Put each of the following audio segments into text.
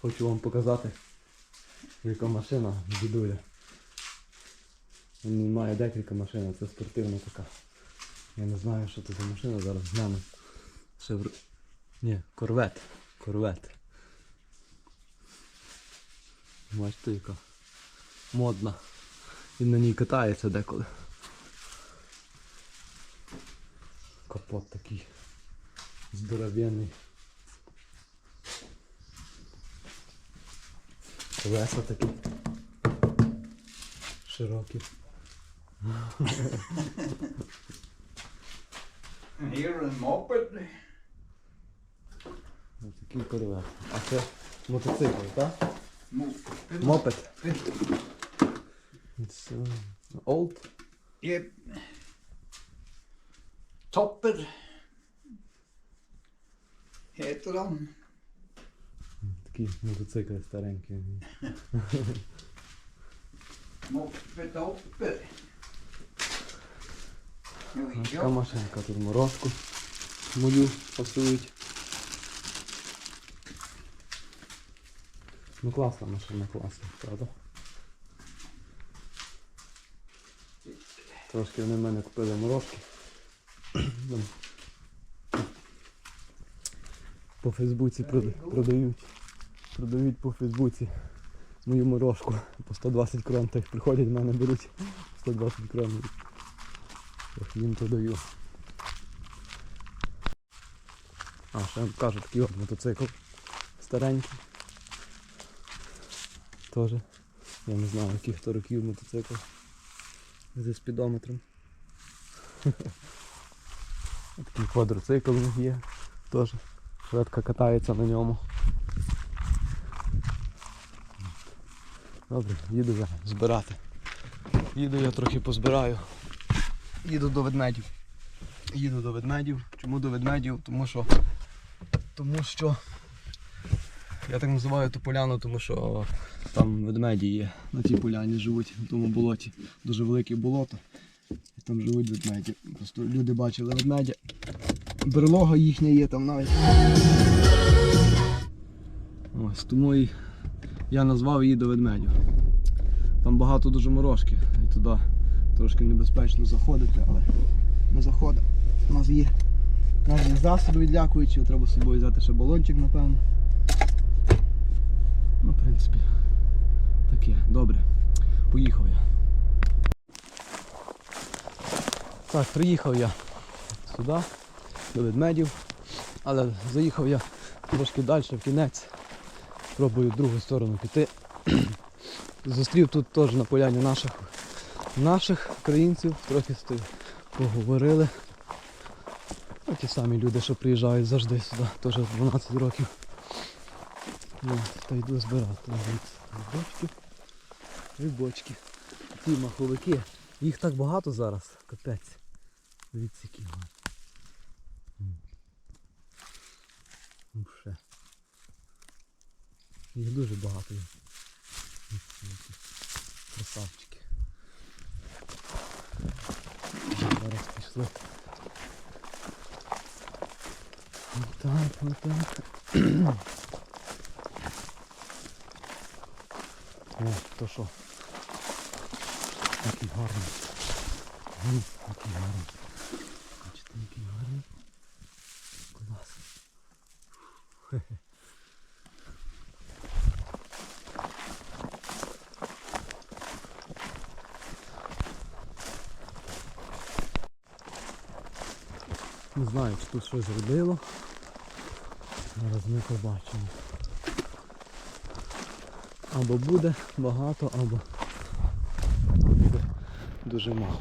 Хочу вам показати, яка машина дідуля. Він має декілька машин, це спортивна така. Я не знаю, що це за машина, зараз гляну. Шевр... Ні, корвет. Корвет. Бачите, яка модна. Він на ній катається деколи. Капот такий здоровенний. Колеса такі широкі. And here a moped. Ось такий корвет. А це мотоцикл, так? Moped. Мопед. It's uh, old. Yep. Topper. Heter han. Такі мотоцикли старенькі. Topper. Jo, така машинка тут морозку. Мою пасують. Ну класна машина, класна, правда? Трошки вони в мене купили морозки. По Фейсбуці продають. Продають по Фейсбуці мою морожку по 120 крон. Так приходять в мене беруть 120 крон. Я їм продаю. А, ще вам кажу, такий от мотоцикл старенький. Тоже. Я не знаю, яких то років мотоцикл. Зі спідометром. Такий квадроцикл є. Теж. Шведка катається на ньому. Добре, їду я збирати. Їду я трохи позбираю. Їду до ведмедів. Їду до ведмедів. Чому до ведмедів? Тому що. Тому що. Я так називаю ту поляну, тому що там ведмеді є. На цій поляні живуть, в тому болоті. Дуже велике болото. І там живуть ведмеді. Просто люди бачили ведмедя. Берлога їхня є там навіть. Ось тому і я назвав її до ведмедів. Там багато дуже морожки. І туди трошки небезпечно заходити, але ми заходимо. У нас є, нас засоби відлякуючі, треба з собою взяти ще балончик, напевно. Ну, в принципі, таке. Добре. Поїхав я. Так, приїхав я сюди, до ведмедів, але заїхав я трошки далі, в кінець. Пробую другу сторону піти. Зустрів тут теж на поляні наших наших українців, трохи з поговорили. Ну, ті самі люди, що приїжджають завжди сюди, теж 12 років. Ну, та йду збирати. Дивіться, Грибочки. Грибочки. Ці маховики. Їх так багато зараз, капець. Дивіться, які. Ну. Їх дуже багато є. Красавчики. Зараз пішли. Отак, отак. О, то що? Який гарний. М, Який гарний. Бачите, який гарний. Клас. Хе-хе. Не знаю, чи тут щось зробило. Зараз ми побачимо. Або буде багато, або буде дуже мало.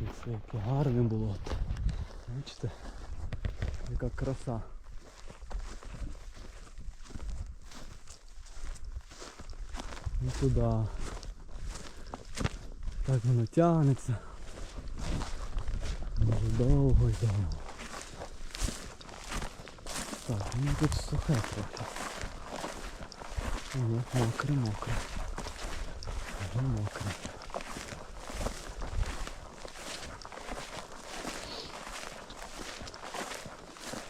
І це яке гарне болото. Бачите? Яка краса. І туди. Так воно тягнеться. Дуже довго й довго. Так, ну тут сухе трохи. Ні, мокре, мокре. Вже мокре.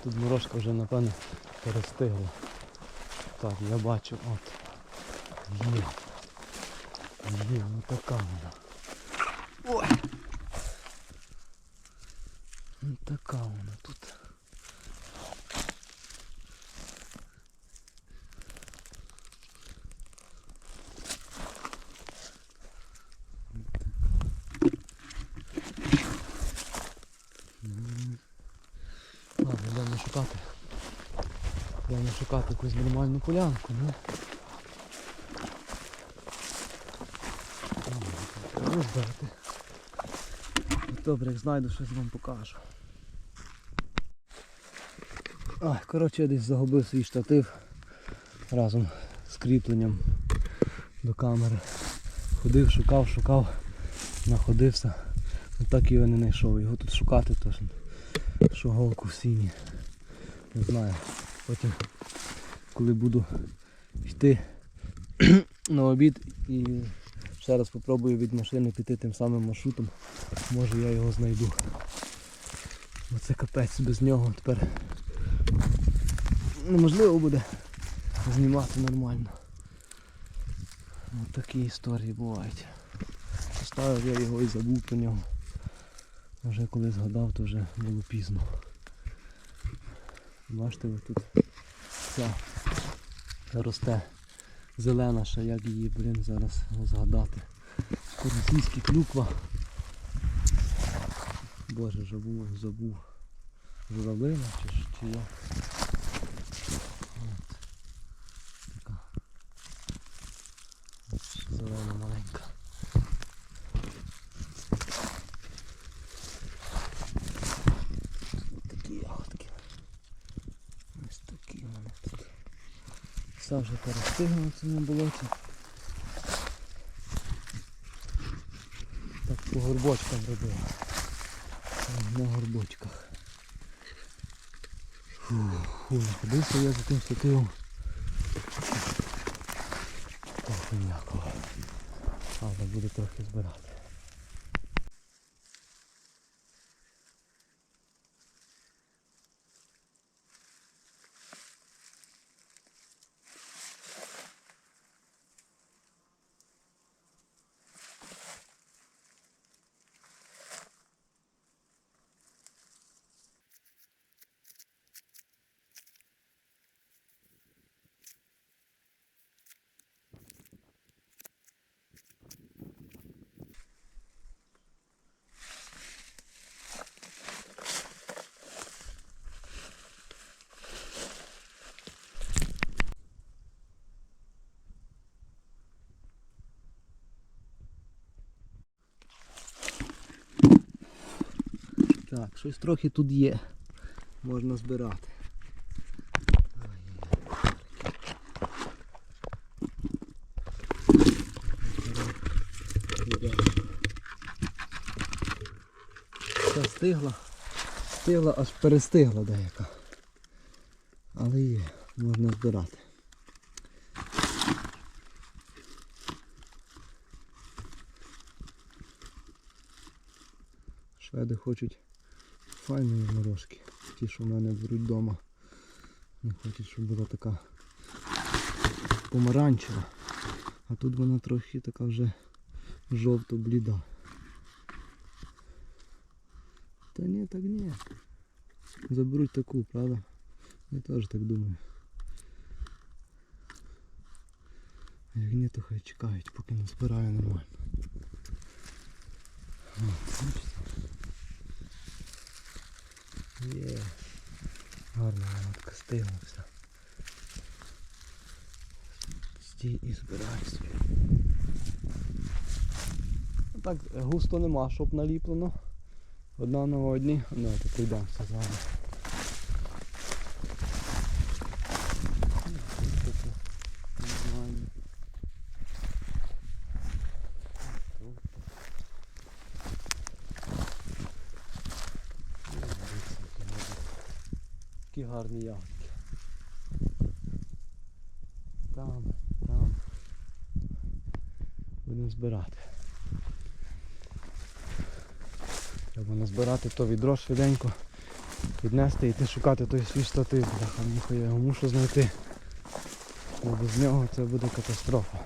Тут морожка вже напевно перестигла. Так, я бачу, от. Є. Є, ну така вона. Ой. Ну така вона тут. М. Ладно, йдемо шукати. Йдемо шукати якусь нормальну полянку, ну. Добре, як знайду, щось вам покажу. Ай, коротше, я десь загубив свій штатив разом з кріпленням до камери. Ходив, шукав, шукав, знаходився. Ну так його не знайшов. Його тут шукати то що голку в сіні. Не знаю. Потім, коли буду йти на обід і ще раз спробую від машини піти тим самим маршрутом, може я його знайду. Бо це капець без нього тепер неможливо буде знімати нормально. Ось такі історії бувають. Поставив я його і забув про нього. Вже коли згадав, то вже було пізно. Бачите, ви тут вся росте зелена ще, як її, блін, зараз згадати. Російська клюква. Боже, забув, забув. Журавлина чи, що. От. Така. От Зелена маленька. Такі ягодки. Ось такі вони тут. Все вже перестигло в цьому болоті. Так по горбочкам робив. На горбочках. Фу, находився я за тим штативом. Так, ніякого. Але буде трохи збирати. Так, щось трохи тут є. Можна збирати. Це стигла. Стигла, аж перестигла деяка. Але є, можна збирати. Шведи хочуть файної морожки. Ті, що в мене беруть вдома. Не хочуть, щоб була така помаранчева. А тут вона трохи така вже жовто-бліда. Та ні, так ні. Заберуть таку, правда? Я теж так думаю. Як ні, то хай чекають, поки не збираю нормально. От, бачите? Є. Гарно вона стигла вся. Стій і збирай. Ну Так густо нема, щоб наліплено. Одна на одній. Ну, то прийдемося з вами. Нормально. Тут. Ну, дивіться, які вони. Такі гарні ягодки. Там, там. Будемо збирати. Треба назбирати то відро швиденько, віднести і йти шукати той свій штатив. Я його мушу знайти. Бо без нього це буде катастрофа.